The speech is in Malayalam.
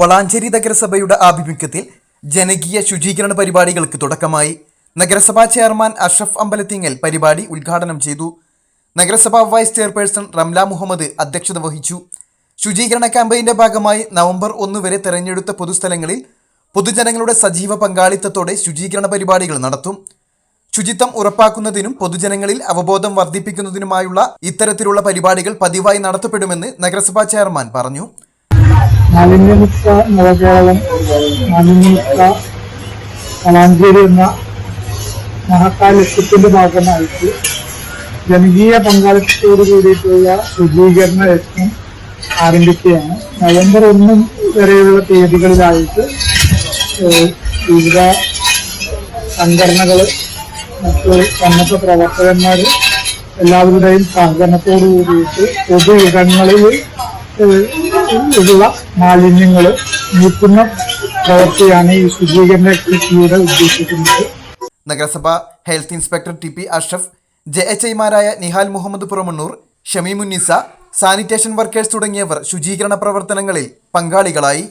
വളാഞ്ചേരി നഗരസഭയുടെ ആഭിമുഖ്യത്തിൽ ജനകീയ ശുചീകരണ പരിപാടികൾക്ക് തുടക്കമായി. നഗരസഭാ ചെയർമാൻ അഷ്റഫ് അമ്പലത്തിങ്ങൽ പരിപാടി ഉദ്ഘാടനം ചെയ്തു. നഗരസഭാ വൈസ് ചെയർപേഴ്സൺ റംല മുഹമ്മദ് അധ്യക്ഷത വഹിച്ചു. ശുചീകരണ ക്യാമ്പയിന്റെ ഭാഗമായി നവംബർ ഒന്ന് വരെ തെരഞ്ഞെടുത്ത പൊതുസ്ഥലങ്ങളിൽ പൊതുജനങ്ങളുടെ സജീവ പങ്കാളിത്തത്തോടെ ശുചീകരണ പരിപാടികൾ നടത്തും. ശുചിത്വം ഉറപ്പാക്കുന്നതിനും പൊതുജനങ്ങളിൽ അവബോധം വർദ്ധിപ്പിക്കുന്നതിനുമായുള്ള ഇത്തരത്തിലുള്ള പരിപാടികൾ പതിവായി നടത്തപ്പെടുമെന്ന് നഗരസഭാ ചെയർമാൻ പറഞ്ഞു. മാലിന്യമുക്ത നവകേരളം മാലിന്യമുക്ത വളാഞ്ചേരി എന്ന മഹത്തായ ലക്ഷ്യത്തിന്റെ ഭാഗമായിട്ട് ജനകീയ പങ്കാളിത്തത്തോട് കൂടിയിട്ടുള്ള ശുചീകരണ യജ്ഞം ആരംഭിക്കുകയാണ്. നവംബർ ഒന്നും വരെയുള്ള തീയതികളിലായിട്ട് വിവിധ സംഘടനകൾ മറ്റ് സന്നദ്ധ പ്രവർത്തകന്മാർ എല്ലാവരുടെയും സഹകരണത്തോടു കൂടിയിട്ട് പൊതു ഇടങ്ങളിൽ ഉള്ള മാലിന്യങ്ങൾ നീക്കുന്ന പ്രവൃത്തിയാണ് ഈ ശുചീകരണ കൃഷിയുടെ ഉദ്ദേശിക്കുന്നത്. നഗരസഭ health inspector T P Ashraf J H ഐമാരായ നിഹാൽ മുഹമ്മദ് പുറമണ്ണൂർ ഷമീമുന്നിസ സാനിറ്റേഷൻ വർക്കേഴ്സ് തുടങ്ങിയവർ ശുചീകരണ പ്രവർത്തനങ്ങളിൽ പങ്കാളികളായി.